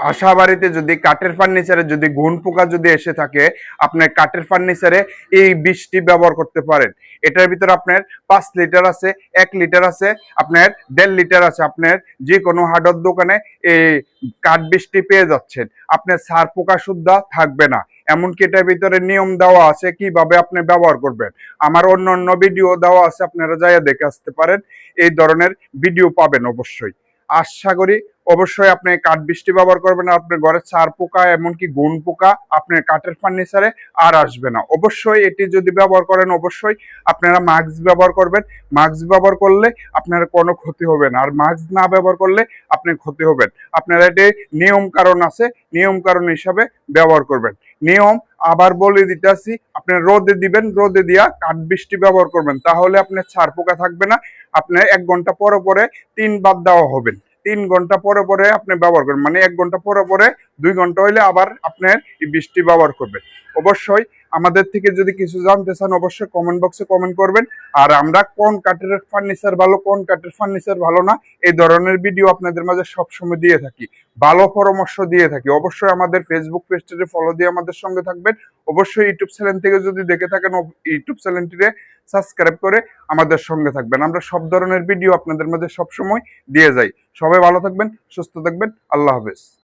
বাসা বাড়িতে যদি কাঠের ফার্নিচারে যদি গুণ পোকা যদি এসে থাকে আপনার কাঠের ফার্নিচারে এই বিষটি ব্যবহার করতে পারেন। এটার ভিতরে আপনার পাঁচ লিটার আছে, এক লিটার আছে, আপনার দেড় লিটার আছে, আপনার যে কোনো হার্ডওয়ার দোকানে এই কাঠ বৃষ্টি পেয়ে যাচ্ছেন। আপনার সার পোকা সুদ্ধা থাকবে না। এমনকি এটার ভিতরে নিয়ম দেওয়া আছে কীভাবে আপনি ব্যবহার করবেন। আমার অন্য অন্য ভিডিও দেওয়া আছে, আপনারা যাইয়া দেখে আসতে পারেন। এই ধরনের ভিডিও পাবেন অবশ্যই। আশা করি অবশ্যই আপনি কাঠ বৃষ্টি ব্যবহার করবেন, আপনার ঘরে চার পোকা এমনকি গুণ পোকা আপনার কাঠের ফার্নিচারে আর আসবে না। অবশ্যই এটি যদি ব্যবহার করেন, অবশ্যই আপনারা মাস্ক ব্যবহার করবেন। মাস্ক ব্যবহার করলে আপনার কোনো ক্ষতি হবে না। আর মাস্ক না ব্যবহার করলে আপনি ক্ষতি হবেন। আপনারা এটি নিয়ম কারণ আছে, নিয়ম কারণ হিসাবে ব্যবহার করবেন। নিয়ম আবার বলে দিতেছি, আপনি রোদে দিবেন, রোদে দিয়া কাঠ বৃষ্টি ব্যবহার করবেন। তাহলে আপনার ছাড় পোকা থাকবে না, আপনার এক ঘণ্টা পরে পরে তিনবার দেওয়া হবেন তিন ঘণ্টা পরে পরে আপনি ব্যবহার করবেন মানে এক ঘণ্টা পরে পরে দুই ঘণ্টা হইলে আবার আপনার এই বৃষ্টি ব্যবহার করবেন অবশ্যই আমাদের থেকে যদি কিছু জানতে চান, অবশ্যই কমেন্ট বক্সে কমেন্ট করবেন। আর আমরা কোন কাঠের ফার্নিচার ভালো, কোন কাঠের ফার্নিচার ভালো না, এই ধরনের ভিডিও আপনাদের মাঝে সবসময় দিয়ে থাকি। ভালো পরামর্শ দিয়ে থাকি। অবশ্যই আমাদের ফেসবুক পেজটিতে ফলো দিয়ে আমাদের সঙ্গে থাকবেন। অবশ্যই ইউটিউব চ্যানেল থেকে যদি দেখে থাকেন ইউটিউব চ্যানেলটিতে সাবস্ক্রাইব করে আমাদের সঙ্গে থাকবেন। আমরা সব ধরনের ভিডিও আপনাদের মাঝে সবসময় দিয়ে যাই। সবাই ভালো থাকবেন, সুস্থ থাকবেন। আল্লাহ হাফেজ।